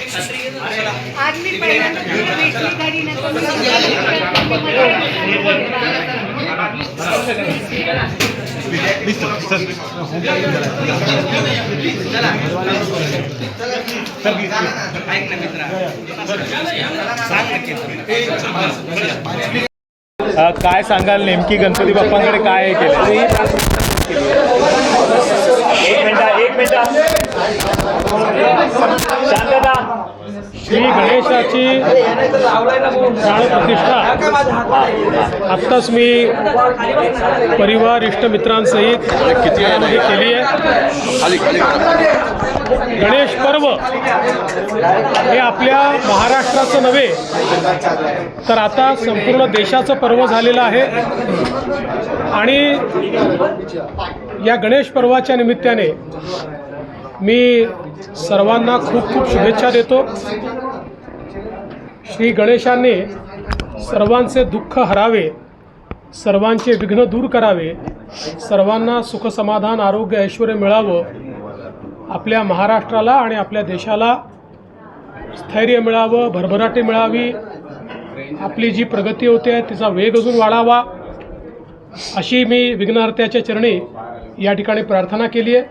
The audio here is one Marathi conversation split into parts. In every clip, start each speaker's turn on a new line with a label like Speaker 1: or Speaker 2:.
Speaker 1: आज मी पहिल्यांदा तुला भेटली गाडी
Speaker 2: अ, काय सांगाल नेमकी गणपती बाप्पांकडे काय केलं? एक मिनिट एक मिनिट.
Speaker 3: श्री गणेशाची प्राणप्रतिष्ठा. आत्ताच मी परिवार इष्टमित्रांसहित घरामध्ये केली आहे. गणेश पर्व हे आपल्या महाराष्ट्राचं नव्हे तर आता संपूर्ण देशाचं पर्व झालेलं आहे. आणि या गणेश पर्वाच्या निमित्ताने मी सर्वांना खूप खूप शुभेच्छा देतो. श्री गणेशाने सर्वांचे दुःख हरावे सर्वांचे विघ्न दूर करावे सर्वांना सुखसमाधान आरोग्य ऐश्वर मिळावं आपल्या महाराष्ट्राला आणि आपल्या देशाला स्थैर्य मिळावं भरभराटी मिळावी आपली जी प्रगती होते आहे तिचा वेग अजून वाढावा अशी मी विघ्नहर्त्याच्या चरणी या ठिकाणी प्रार्थना केली आहे.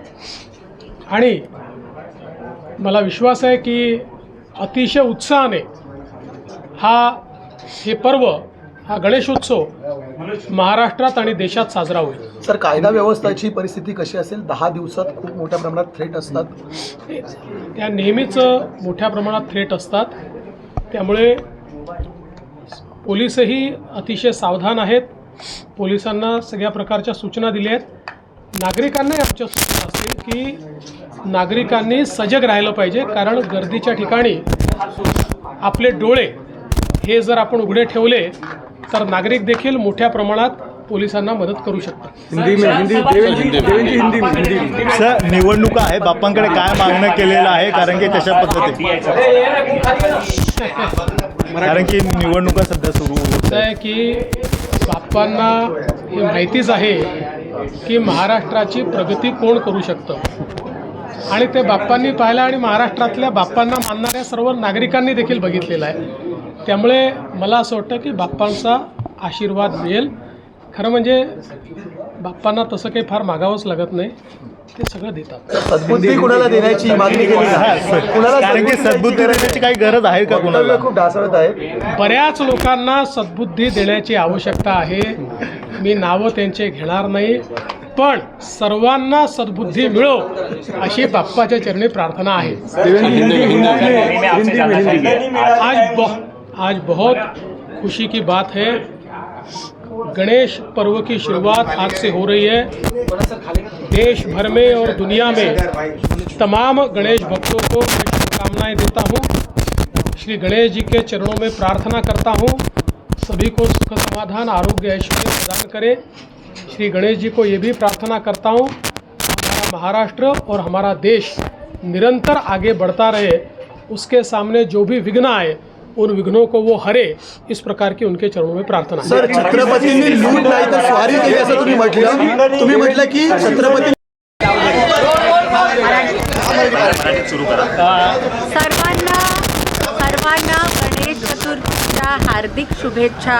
Speaker 3: आणि मला विश्वास आहे की अतिशय उत्साहाने हा हे पर्व हा गणेशोत्सव महाराष्ट्रात आणि देशात साजरा होईल.
Speaker 4: सर कायदा व्यवस्थेची परिस्थिती कशी असेल? दहा दिवसात खूप मोठ्या प्रमाणात थ्रेट असतात.
Speaker 3: त्या नेहमीच मोठ्या प्रमाणात थ्रेट असतात. त्यामुळे पोलीसही अतिशय सावधान आहेत. पोलिसांना सगळ्या प्रकारच्या सूचना दिल्या आहेत. नागरिकांनाही आमच्या सूचना असतील की नागरिकांनी सजग राहिलं पाहिजे कारण गर्दीच्या ठिकाणी आपले डोळे हे जर आपण उघडे ठेवले तर नागरिक देखील मोठ्या प्रमाणात पोलिसांना मदत करू शकतात.
Speaker 2: सर निवडणुका आहेत. बाप्पांकडे काय मागणं केलेलं आहे? कारण की कशा पद्धती कारण की निवडणुका सध्या सुरू होत
Speaker 3: आहे की बाप्पांना हे माहितीच आहे की महाराष्ट्राची प्रगती कोण करू शकतं? आणि ते बाप्पांनी पाहिलं आणि महाराष्ट्रातल्या बाप्पांना मानणाऱ्या सर्व नागरिकांनी देखील बघितलेलं आहे. त्यामुळे मला असं वाटतं की बाप्पांचा आशीर्वाद मिळेल. खरं म्हणजे बाप्पांना तसं काही फार मागावंच लागत नाही. ते सगळं देतात.
Speaker 4: सद्बुद्धी कुणाला देण्याची मागणी केली? आहे. कुणाला
Speaker 2: कारण की सद्बुद्धी देण्याची काही गरज आहे का कुणाला?
Speaker 4: वक्तव्य खूप ढासळत आहेत
Speaker 3: बऱ्याच लोकांना सद्बुद्धी देण्याची आवश्यकता आहे. मी नावं त्यांचे घेणार नाही पण सर्वांना सद्बुद्धी मिळो अशी बाप्पाच्या चरणी प्रार्थना आहे. आज बहु आज बहुत खुशी की बात है। गणेश पर्व की शुरुआत आज से हो रही है। देश भर में और दुनिया में तमाम गणेश भक्तों को शुभकामनाएँ देता हूँ। श्री गणेश जी के चरणों में प्रार्थना करता हूँ। सभी को सुख समाधान, आरोग्य, ऐश्वर्य प्रदान करें। श्री गणेश जी को ये भी प्रार्थना करता हूँ, हमारा महाराष्ट्र और हमारा देश निरंतर आगे बढ़ता रहे। उसके सामने जो भी विघ्न आए उन विघ्नों को वो हरे इस प्रकार की उनके चरणों में प्रार्थना।
Speaker 4: सर छत्रपतींनी लूट नाही तर स्वारी केली असं तुम्ही म्हटलं? तुम्ही म्हटलं की छत्रपती
Speaker 1: सर्वांना सर्वांना गणेश चतुर्थीच्या हार्दिक शुभेच्छा.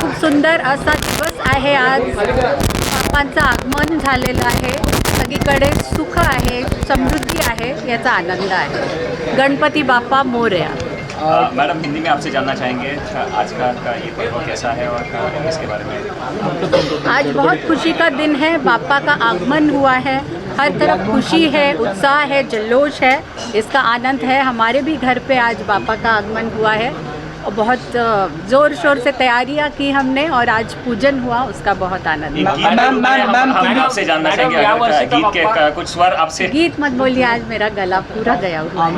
Speaker 1: खूप सुंदर असा दिवस आहे आज. बाप्पांचं आगमन झालेलं आहे. सगळीकडे सुख आहे समृद्धी आहे याचा आनंद आहे. गणपती बाप्पा मोरया.
Speaker 5: मैडम हिंदी में आपसे जानना चाहेंगे आज का, ये पर्व कैसा है और इसके बारे में?
Speaker 1: आज बहुत खुशी का दिन है बापा का आगमन हुआ है हर तरफ़ खुशी है उत्साह है जल्लोष है इसका आनंद है हमारे भी घर पे आज बापा का आगमन हुआ है। और बहुत जोर शोर से तैयारियां की हमने और आज पूजन हुआ उसका बहुत आनंद। है
Speaker 5: आपसे जानना चाहेंगे कुछ स्वर आपसे
Speaker 1: गीत मत बोलिए आज मेरा गला पूरा गया हुआ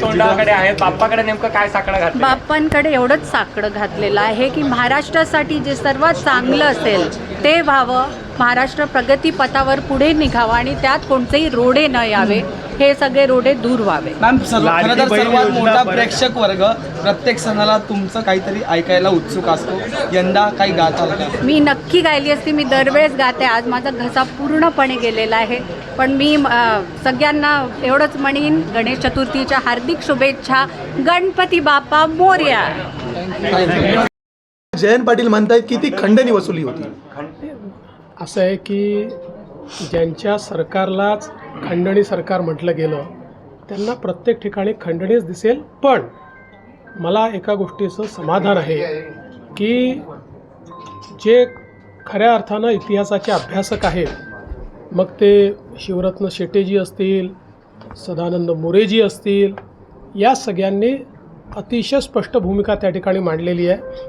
Speaker 6: तोंडाकडे आहे नेमकं काय साकडं घातलं
Speaker 1: बाप्पांकडे एवढंच साकडं घातलेलं आहे की महाराष्ट्रासाठी जे सर्वात चांगलं असेल ते व्हावं. महाराष्ट्र प्रगतीपथावर पुढे निघावं आणि त्यात कोणतेही रोडे न यावे. हे सगळे रोडे दूर व्हावे.
Speaker 6: मॅम सर्व
Speaker 2: लाडकी
Speaker 6: खरं तर
Speaker 2: बहीण
Speaker 6: सर्वात मोठा. प्रेक्षक वर्ग प्रत्येक सणाला तुमचं काहीतरी ऐकायला उत्सुक असतो. यंदा काही गाताल का?
Speaker 1: मी नक्की गायली असती. मी दरवेळेस गाते. आज माझा घसा पूर्णपणे गेलेला आहे. पण मी अ, सगळ्यांना एवढंच म्हणीन गणेश चतुर्थीच्या हार्दिक शुभेच्छा. गणपती बाप्पा मोर्या.
Speaker 4: जयंत पाटील म्हणतायत की ती खंडणी वसुली होती.
Speaker 3: असं आहे की ज्यांच्या सरकारलाच खंडणी सरकार म्हटलं गेलं त्यांना प्रत्येक ठिकाणी खंडणीच दिसेल. पण मला एका गोष्टीचं समाधान आहे की जे खऱ्या अर्थानं इतिहासाचे अभ्यासक आहेत मग ते शिवरत्न शेटेजी असतील सदानंद मोरेजी असतील या सगळ्यांनी अतिशय स्पष्ट भूमिका त्या ठिकाणी मांडलेली आहे.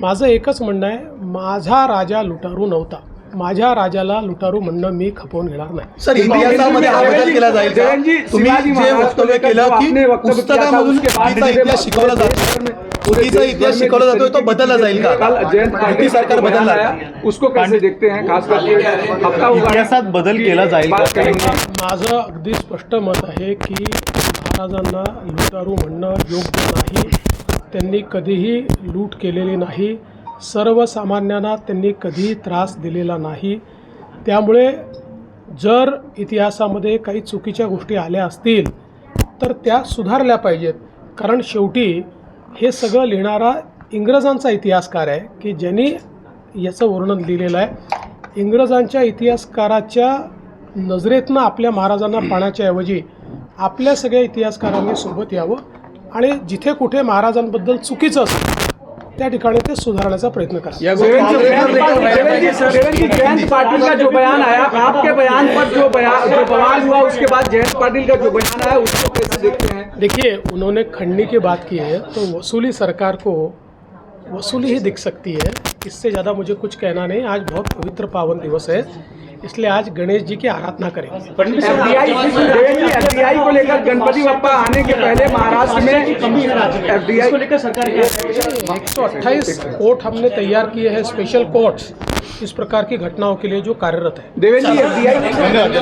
Speaker 3: माझं एकच म्हणणं आहे माझा राजा लुटारू नव्हता. माझ्या राजाला लुटारू म्हणणं मी खपवून घेणार नाही.
Speaker 4: सर इतिहासामध्ये हा बदल केला जाईल का? तुम्ही जे वक्तव्य केलं की पुस्तकामधून चुकीचा इतिहास शिकवला जातो. चुकीचा इतिहास शिकवला जातोय तो बदलला जाईल का?
Speaker 7: कल जयंत पाटिल
Speaker 4: युती
Speaker 7: का
Speaker 4: सरकार
Speaker 7: आया उसको कैसे देखते हैं? खास करके हफ्ता
Speaker 2: इतिहासात बदल केला जाईल का?
Speaker 7: बात
Speaker 2: कारण
Speaker 7: करेंगे।
Speaker 2: की
Speaker 3: माझं अगदी स्पष्ट मत आहे की महाराजांना लुटारू म्हणणं योग्य नाही. त्यांनी कधीही लूट केलेली नाही. सर्वसामान्यांना त्यांनी कधीही त्रास दिलेला नाही. त्यामुळे जर इतिहासामध्ये काही चुकीच्या गोष्टी आल्या असतील तर त्या सुधारल्या पाहिजेत. कारण शेवटी हे सगळं लिहिणारा इंग्रजांचा इतिहासकार आहे की ज्यांनी याचं वर्णन लिहिलेलं आहे. इंग्रजांच्या इतिहासकाराच्या नजरेतनं आपल्या महाराजांना पाण्याच्या ऐवजी आपल्या सगळ्या इतिहासकारांनी सोबत यावं. आणि जिथे कुठे महाराजांबद्दल चुकीचं असतं त्या ठिकाणी ते सुधारण्याचा प्रयत्न करा.
Speaker 7: जयंत पाटिल का जो बयान आया आपके बयान पर जो बयान जो बवाल हुआ उसके बाद जयंत पाटिल का जो बयान आया उसको कैसे देखते हैं?
Speaker 3: देखिए उन्होंने खंडनी की बात की है तो वसूली सरकार को वसूली ही दिख सकती है। इससे ज़्यादा मुझे कुछ कहना नहीं। आज बहुत पवित्र पावन दिवस है। इसलिए आज गणेश जी की आराधना करेंगे।
Speaker 7: एफडीआई देवेंद्र जी एफडीआई को लेकर गणपति बप्पा आने के पहले महाराष्ट्र में एफडीआई को लेकर सरकार
Speaker 3: एक सौ अट्ठाईस कोर्ट हमने तैयार किए हैं स्पेशल कोर्ट इस प्रकार की घटनाओं के लिए जो कार्यरत है।
Speaker 7: देवेंद्र जी एफडीआई